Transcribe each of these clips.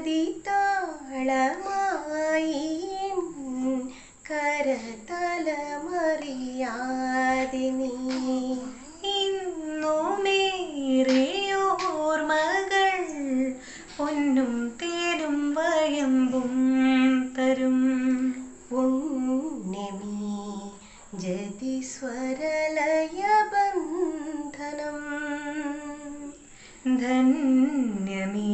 ആദിതാളമായി കരതലമറിയാതെ നീ ഇന്നുമേറെയോർമകൾ പൊന്നും തേനും വയമ്പും തരും. ഉണ്ണിമീ ജതിസ്വരലയ ബന്ധനം ധന്യമീ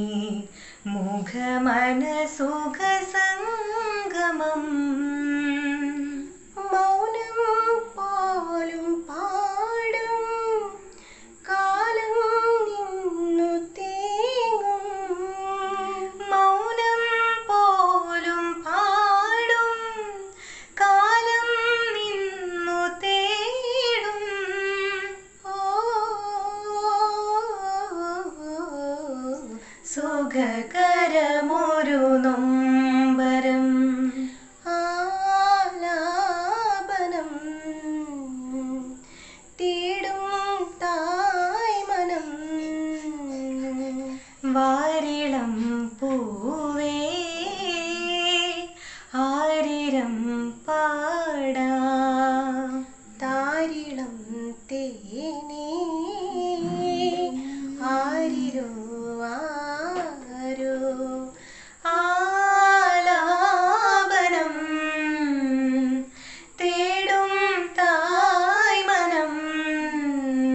मुखमनसुखसङ्गमम् സുഖകരമൊരു നൊമ്പരം ആലാപനം തീടും തായ്മനം. വാരിളം പൂവേ ആരിരം പാടാ. താരിളം തേനേ